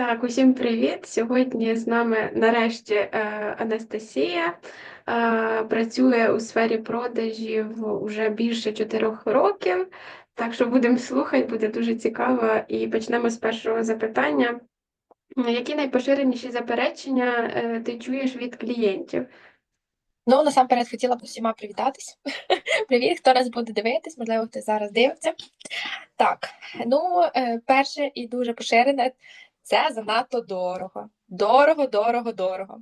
Так, усім привіт! Сьогодні з нами нарешті е, Анастасія е, працює у сфері продажів вже більше чотирьох років. Так що будемо слухати, буде дуже цікаво. І почнемо з першого запитання. Які найпоширеніші заперечення е, ти чуєш від клієнтів? Ну, насамперед хотіла б усіма привітатись. Привіт, хто нас буде дивитись, можливо, хтось зараз дивиться. Так, ну, перше і дуже поширене це занадто дорого. Дорого, дорого, дорого.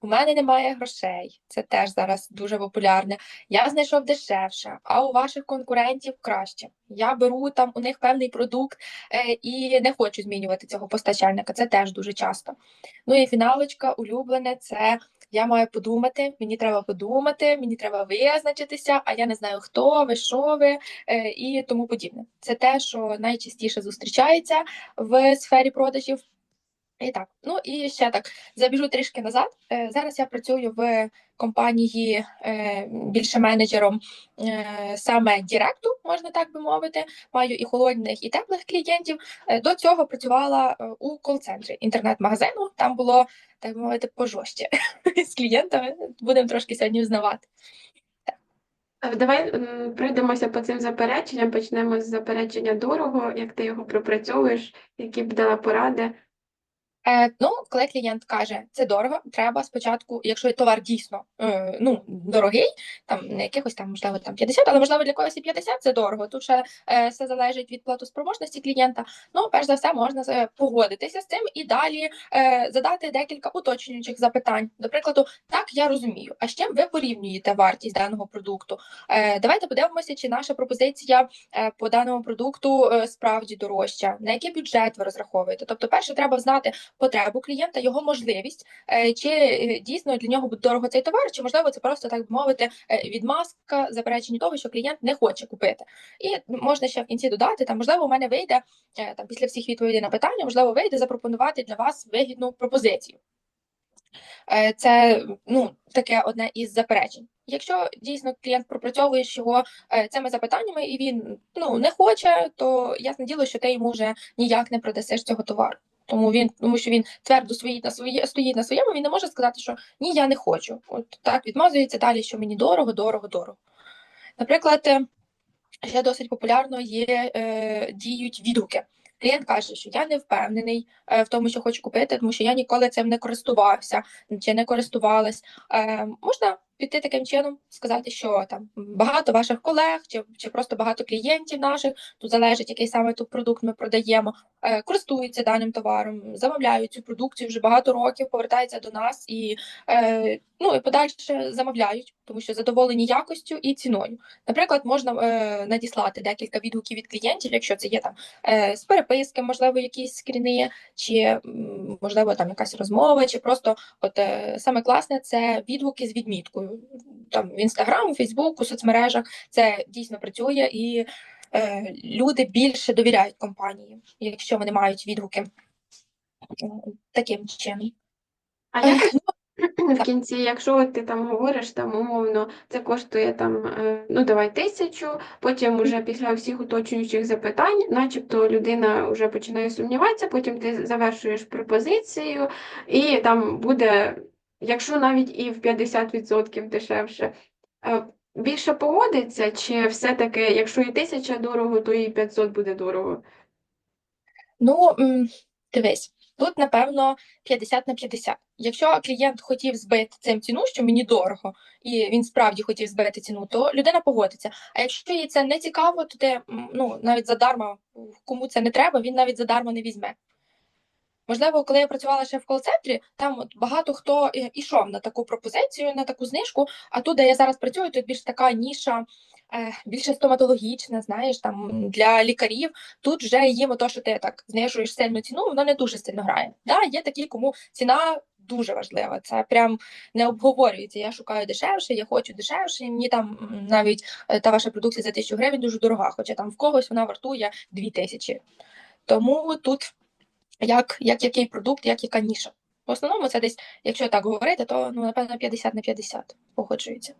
У мене немає грошей, це теж зараз дуже популярне. Я знайшов дешевше, а у ваших конкурентів краще. Я беру там у них певний продукт е, і не хочу змінювати цього постачальника. Це теж дуже часто. Ну і фіналочка, улюблене, це я маю подумати, мені треба подумати, мені треба визначитися, а я не знаю, хто ви, що ви е, і тому подібне. Це те, що найчастіше зустрічається в сфері продажів. І так, ну і ще так забіжу трішки назад. Е, зараз я працюю в компанії е, більше менеджером е, саме Діректу, можна так би мовити. Маю і холодних, і теплих клієнтів. До цього працювала у кол-центрі інтернет-магазину. Там було так мовити пожорстче з клієнтами. Будемо трошки сьогодні взнавати. Давай пройдемося по цим запереченням. Почнемо з заперечення дорого, як ти його пропрацьовуєш, які б дала поради. Е, Ну, коли клієнт каже, це дорого, треба спочатку, якщо товар дійсно е, ну, дорогий, там не якихось там, можливо, там 50, але можливо для когось і 50 це дорого. Тут ще е, все залежить від платоспроможності клієнта. Ну, перш за все, можна е, погодитися з цим і далі е, задати декілька уточнюючих запитань. До прикладу, так я розумію. А з чим ви порівнюєте вартість даного продукту? Е, Давайте подивимося, чи наша пропозиція е, по даному продукту е, справді дорожча, на який бюджет ви розраховуєте. Тобто, перше, треба знати потребу клієнта, його можливість, е, чи е, дійсно для нього буде дорого цей товар, чи можливо це просто так би мовити е, відмазка заперечення того, що клієнт не хоче купити. І можна ще в кінці додати, там можливо, у мене вийде там після всіх відповідей на питання, можливо, вийде запропонувати для вас вигідну пропозицію. Це ну таке одне із заперечень. Якщо дійсно клієнт пропрацьовує його цими запитаннями, і він ну не хоче, то ясне діло, що ти йому вже ніяк не продасиш цього товару. Тому він, тому що він твердо стоїть на своє, стоїть на своєму, він не може сказати, що ні, я не хочу. От так відмазується далі, що мені дорого, дорого, дорого. Наприклад, е, ще досить популярно є е, діють відгуки. Клієнт каже, що я не впевнений е, в тому, що хочу купити, тому що я ніколи цим не користувався чи не користувалась. Е, Можна піти таким чином, сказати, що там багато ваших колег, чи чи просто багато клієнтів наших, тут залежить, який саме тут продукт ми продаємо, е, користуються даним товаром, замовляють цю продукцію вже багато років, повертаються до нас і е, ну і подальше замовляють, тому що задоволені якостю і ціною. Наприклад, можна е, надіслати декілька відгуків від клієнтів, якщо це є там е, з переписки, можливо, якісь скріни, чи можливо там якась розмова, чи просто от е, саме класне це відгуки з відміткою там в інстаграм, Фейсбук, у соцмережах це дійсно працює, і е, люди більше довіряють компанії, якщо вони мають відгуки таким чином. А як в кінці, якщо ти там говориш, там умовно, це коштує там, е, ну давай тисячу, потім вже після всіх уточнюючих запитань, начебто людина вже починає сумніватися, потім ти завершуєш пропозицію, і там буде якщо навіть і в 50% дешевше, е, більше погодиться, чи все-таки, якщо і тисяча дорого, то і 500 буде дорого? Ну, дивись, тут, напевно, 50 на 50. Якщо клієнт хотів збити цим ціну, що мені дорого, і він справді хотів збити ціну, то людина погодиться. А якщо їй це не цікаво, то ти ну, навіть задарма, кому це не треба, він навіть задарма не візьме. Можливо, коли я працювала ще в кол-центрі, там от багато хто ішов на таку пропозицію, на таку знижку. А тут, де я зараз працюю, тут більш така ніша, е, більше стоматологічна, знаєш, там для лікарів. Тут вже їм то, що ти так знижуєш сильну ціну, воно не дуже сильно грає. Да, Є такі, кому ціна. Дуже важлива, це прям не обговорюється. Я шукаю дешевше, я хочу дешевше. Мені там навіть е, та ваша продукція за тисячу гривень дуже дорога, хоча там в когось вона вартує дві тисячі. Тому тут як як який продукт, як яка ніша. В основному це десь, якщо так говорити, то ну, напевно 50 на 50 погоджується.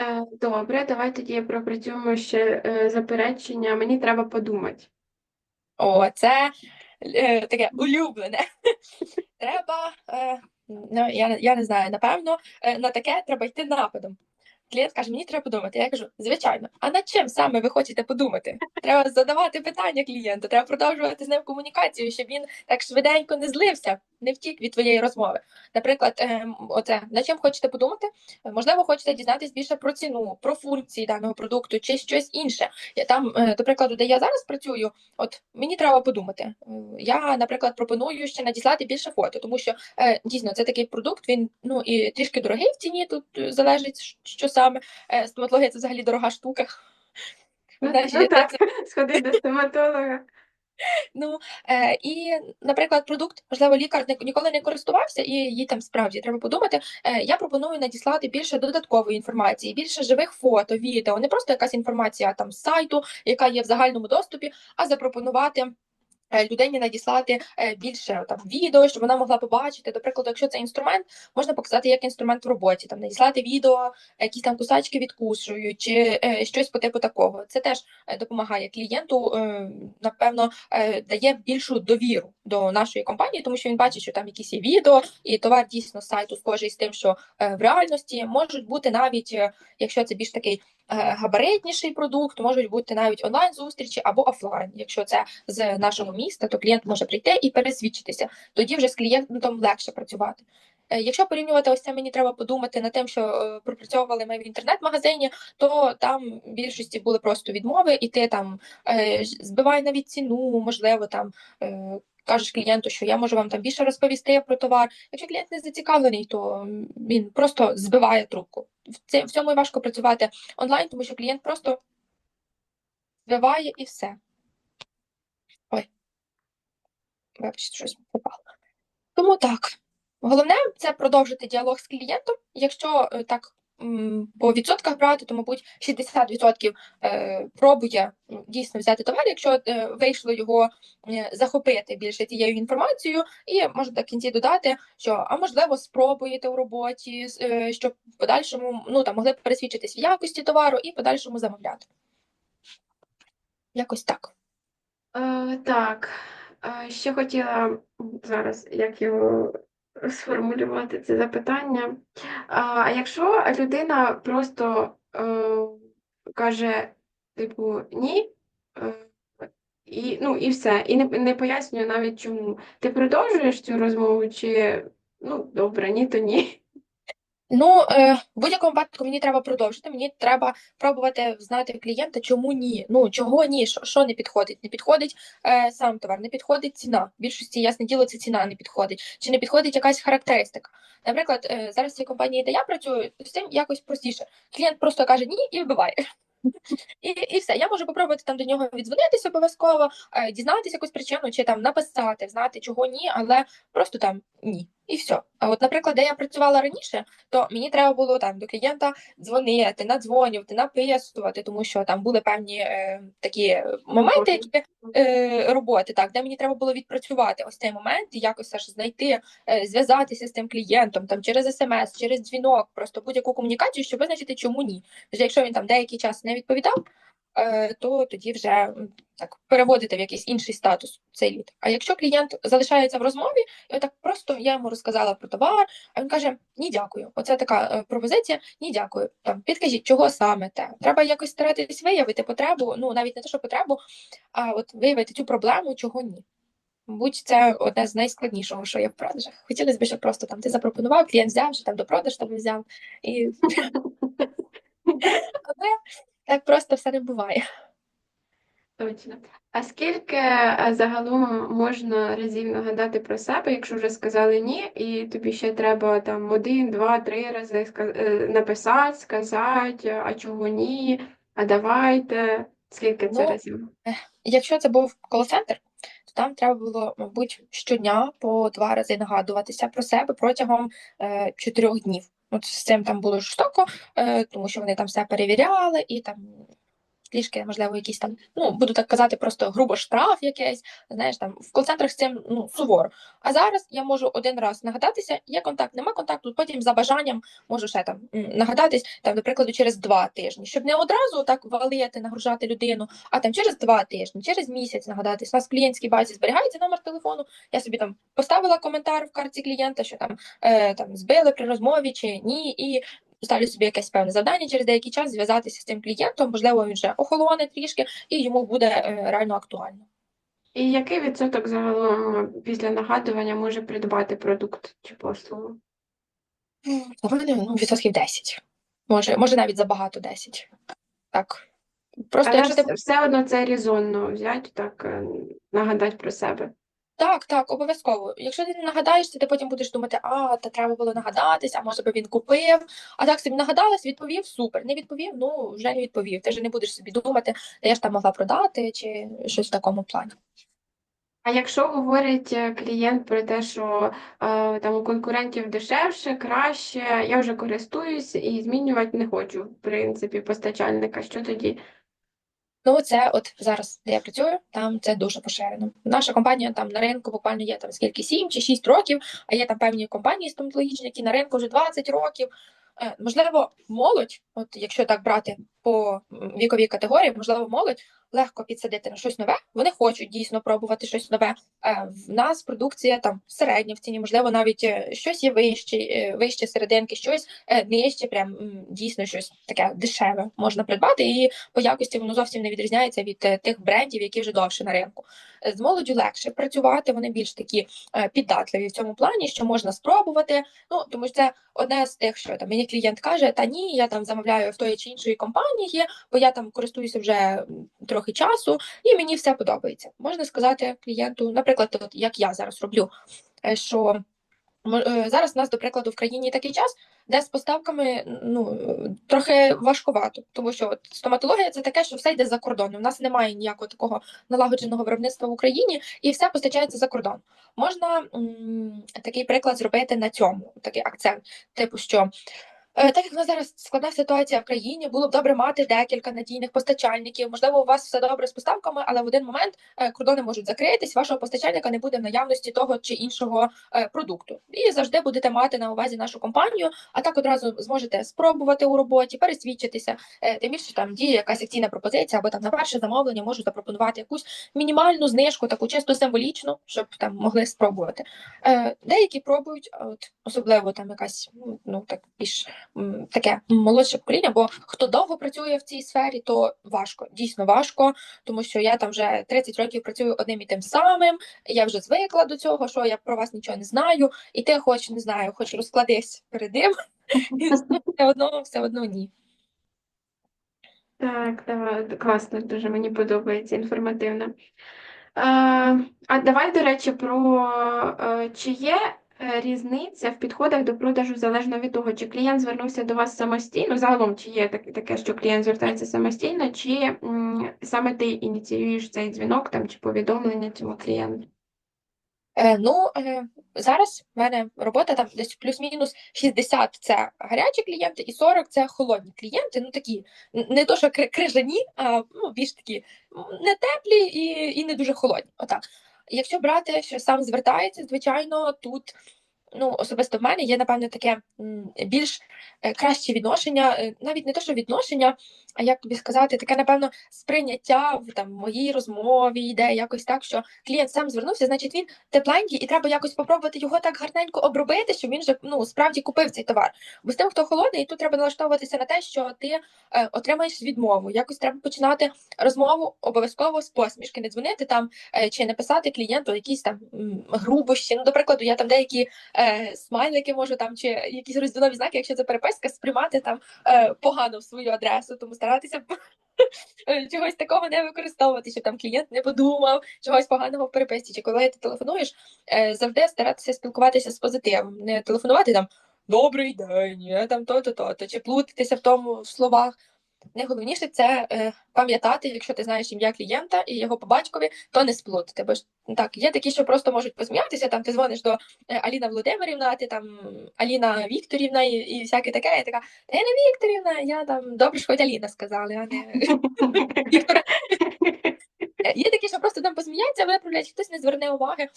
Е, добре, давай тоді пропрацюємо ще е, заперечення. Мені треба подумати. О, це е, таке улюблене. Треба, е, ну, я, я не знаю, напевно, е, на таке треба йти нападом. Клієнт каже, мені треба подумати. Я кажу, звичайно, а над чим саме ви хочете подумати? Треба задавати питання клієнту, треба продовжувати з ним комунікацію, щоб він так швиденько не злився, не втік від твоєї розмови. Наприклад, ем, оце над чим хочете подумати? Е, Можливо, хочете дізнатись більше про ціну, про функції даного продукту чи щось інше. Я там, е, до прикладу, де я зараз працюю, от мені треба подумати. Е, Я, наприклад, пропоную ще надіслати більше фото, тому що е, дійсно це такий продукт. Він ну і трішки дорогий в ціні. Тут е, залежить, що саме. Е, Стоматологія це взагалі дорога штука. Ну, ну так сходи до стоматолога. Ну е, і, наприклад, продукт, можливо, лікар ніколи не користувався, і їй там справді треба подумати. Е, я пропоную надіслати більше додаткової інформації, більше живих фото, відео, не просто якась інформація там з сайту, яка є в загальному доступі, а запропонувати. Е, Людині надіслати е, більше там відео, щоб вона могла побачити. До прикладу, якщо це інструмент, можна показати як інструмент в роботі, там надіслати відео, якісь там кусачки відкушують, чи е, щось по типу такого. Це теж допомагає клієнту, напевно, дає більшу довіру до нашої компанії, тому що він бачить, що там якісь є відео, і товар дійсно сайту схожий з тим, що в реальності можуть бути навіть, якщо це більш такий габаритніший продукт, можуть бути навіть онлайн зустрічі або офлайн. Якщо це з нашого міста, то клієнт може прийти і пересвідчитися. Тоді вже з клієнтом легше працювати. Е, Якщо порівнювати ось це, мені треба подумати над тим, що е, пропрацьовували ми в інтернет-магазині, то там в більшості були просто відмови, і ти там е, збивай навіть ціну, можливо, там е, кажеш клієнту, що я можу вам там більше розповісти про товар. Якщо клієнт не зацікавлений, то він просто збиває трубку. В цьому і важко працювати онлайн, тому що клієнт просто збиває і все. Ой, вибачте, щось попало. Тому так. Головне це продовжити діалог з клієнтом. Якщо е, так по відсотках брати, то, мабуть, 60% е, пробує дійсно взяти товар, якщо е, вийшло його е, захопити більше тією інформацією, і можна в кінці додати, що а можливо спробуєте у роботі, щоб подальшому ну там могли пересвідчитись в якості товару і подальшому замовляти. Якось так. Е, так, е, ще хотіла зараз, як його сформулювати це запитання. А якщо людина просто е, каже, типу, ні, е, і, ну, і все, і не, не пояснює навіть чому. Ти продовжуєш цю розмову, чи ну, добре, ні, то ні. Ну, е, в будь-якому випадку мені треба продовжити. Мені треба пробувати знати клієнта, чому ні. Ну чого ні, що, що не підходить. Не підходить е, сам товар, не підходить ціна. В більшості ясне діло, це ціна не підходить, чи не підходить якась характеристика. Наприклад, е, зараз в компанії, де я працюю, з цим якось простіше. Клієнт просто каже ні і вбиває. І, і все. Я можу попробувати там до нього віддзвонитися обов'язково, е, дізнатися якусь причину, чи там написати, знати, чого ні, але просто там ні. І все. А от, наприклад, де я працювала раніше, то мені треба було там до клієнта дзвонити, надзвонювати, написувати, тому що там були певні е, такі моменти, які е, роботи, так, де мені треба було відпрацювати ось цей момент і якось аж знайти, е, зв'язатися з тим клієнтом там через смс, через дзвінок, просто будь-яку комунікацію, щоб визначити, чому ні. Тож, якщо він там деякий час не відповідав, то тоді вже так переводити в якийсь інший статус цей лід. А якщо клієнт залишається в розмові, і отак просто я йому розказала про товар, а він каже: Ні, дякую. Оце така е, пропозиція. Ні, дякую. Там підкажіть, чого саме те. Треба якось старатись виявити потребу. Ну навіть не те, що потребу, а от виявити цю проблему, чого ні. Мабуть, це одне з найскладнішого, що є в продажах. Хотілося б, щоб просто там ти запропонував, клієнт взяв, що там до продаж тебе взяв. І... Але так просто все не буває. Точно. А скільки е, загалом можна разів нагадати про себе, якщо вже сказали ні, і тобі ще треба там один, два, три рази е, написати, сказати, а чого ні, а давайте. Скільки це Ну, разів? Якщо це був кол-центр, то там треба було, мабуть, щодня по два рази нагадуватися про себе протягом е, чотирьох днів. От з цим там було жорстоко, е, тому що вони там все перевіряли і там трішки, можливо, якийсь там, ну буду так казати, просто грубо штраф якийсь. Знаєш, там в кол-центрах з цим ну суворо. А зараз я можу один раз нагадатися, є контакт, нема контакту, потім за бажанням можу ще там нагадатись, там, до прикладу, через два тижні, щоб не одразу так валити, нагружати людину, а там через два тижні, через місяць нагадатись. У нас в клієнтській базі зберігається номер телефону. Я собі там поставила коментар в карті клієнта, що там, е, там збили при розмові чи ні, і ставлю собі якесь певне завдання через деякий час зв'язатися з цим клієнтом. Можливо, він вже охолоне трішки, і йому буде е, реально актуально. І який відсоток загалом після нагадування може придбати продукт чи послугу? Ну, відсотків 10. Може, може навіть забагато 10. Так. Просто Але якщо ти все одно це резонно взяти, так е, нагадати про себе. Так, так, обов'язково. Якщо ти не нагадаєшся, ти потім будеш думати, а, та треба було нагадатись, а може би він купив. А так собі нагадалась, відповів, супер. Не відповів, ну вже не відповів. Ти вже не будеш собі думати, я ж там могла продати чи щось в такому плані. А якщо говорить е, клієнт про те, що е, там у конкурентів дешевше, краще, я вже користуюсь і змінювати не хочу, в принципі, постачальника, що тоді? Ну, це от зараз, де я працюю, там це дуже поширено. Наша компанія там на ринку буквально є там скільки 7 чи 6 років, а є там певні компанії стоматологічні, які на ринку вже 20 років. Е, Можливо, молодь, от якщо так брати по віковій категорії, можливо, молодь легко підсадити на щось нове. Вони хочуть дійсно пробувати щось нове. Е, В нас продукція там середня в ціні, можливо, навіть е, щось є вище, вище серединки, щось е, нижче, прям дійсно щось таке дешеве можна придбати, і по якості воно зовсім не відрізняється від тих брендів, які вже довше на ринку. З молоддю легше працювати, вони більш такі піддатливі в цьому плані, що можна спробувати. Ну тому що це одне з тих, що там мені клієнт каже: та ні, я там замовляю в тої чи іншої компанії, бо я там користуюся вже трохи часу, і мені все подобається. Можна сказати клієнту, наприклад, от як я зараз роблю, е, що е, зараз у нас, до прикладу, в країні такий час, де з поставками ну трохи важкувато, тому що от стоматологія це таке, що все йде за кордон. У нас немає ніякого такого налагодженого виробництва в Україні, і все постачається за кордон. Можна м, такий приклад зробити на цьому, такий акцент, типу, що. Е, Так як в нас зараз складна ситуація в країні, було б добре мати декілька надійних постачальників. Можливо, у вас все добре з поставками, але в один момент е, кордони можуть закритись, вашого постачальника не буде в наявності того чи іншого е, продукту. І завжди будете мати на увазі нашу компанію, а так одразу зможете спробувати у роботі, пересвідчитися. Тим більше там діє якась акційна пропозиція, або там на перше замовлення можу запропонувати якусь мінімальну знижку, таку чисто символічну, щоб там могли спробувати. Деякі пробують, от особливо там якась ну, ну так більш таке молодше покоління, бо хто довго працює в цій сфері, то важко, дійсно важко, тому що я там вже 30 років працюю одним і тим самим. Я вже звикла до цього, що я про вас нічого не знаю, і ти хоч не знаю, хоч розкладись перед ним, і все одно, все одно ні. Так, давай, класно, дуже мені подобається, інформативно. Е, а давай, до речі, про е, чи є різниця в підходах до продажу залежно від того, чи клієнт звернувся до вас самостійно, загалом, чи є так- таке, що клієнт звертається самостійно, чи саме ти ініціюєш цей дзвінок там, чи повідомлення цьому клієнту? Е, ну, е, зараз в мене робота там десь плюс-мінус 60 – це гарячі клієнти, і 40 – це холодні клієнти. Ну такі не то, що кри- крижані, а ну, більш такі не теплі і, і не дуже холодні. Отак. Якщо брати, що сам звертається, звичайно, тут. Ну, особисто в мене є, напевно, таке більш е, краще відношення, е, навіть не те, що відношення, як тобі сказати, таке, напевно, сприйняття в там моїй розмові йде якось так, що клієнт сам звернувся, значить він тепленький, і треба якось попробувати його так гарненько обробити, щоб він же ну справді купив цей товар. Бо з тим, хто холодний, тут треба налаштовуватися на те, що ти е, отримаєш відмову. Якось треба починати розмову обов'язково з посмішки, не дзвонити там е, чи не писати клієнту якісь там грубощі. Ну, до прикладу, я там деякі е, смайлики можу там чи якісь розділові знаки, якщо це переписка, сприймати там е, погано в свою адресу, тому старатися. Чогось такого не використовувати, що там клієнт не подумав чогось поганого в переписці. Чи коли ти телефонуєш, е, завжди старатися спілкуватися з позитивом, не телефонувати там добрий день, я там то-то, то-то, чи плутатися в тому в словах. Найголовніше це е, пам'ятати, якщо ти знаєш ім'я клієнта і його по батькові, то не сплутати. Бо ж так, є такі, що просто можуть посміятися. Там ти дзвониш до е, Аліна Володимирівна, ти там Аліна Вікторівна і, і всяке таке. Я така, не Вікторівна, я там добре, що хоч Аліна сказали, а не Віктора. Е, Є такі, що просто там посміяться, виправлять, хтось не зверне уваги.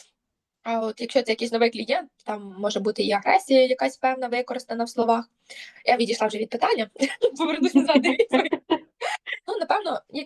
А от якщо це якийсь новий клієнт, там може бути і агресія якась певна використана в словах. Я відійшла вже від питання, повернусь назад. Ну, напевно, якийсь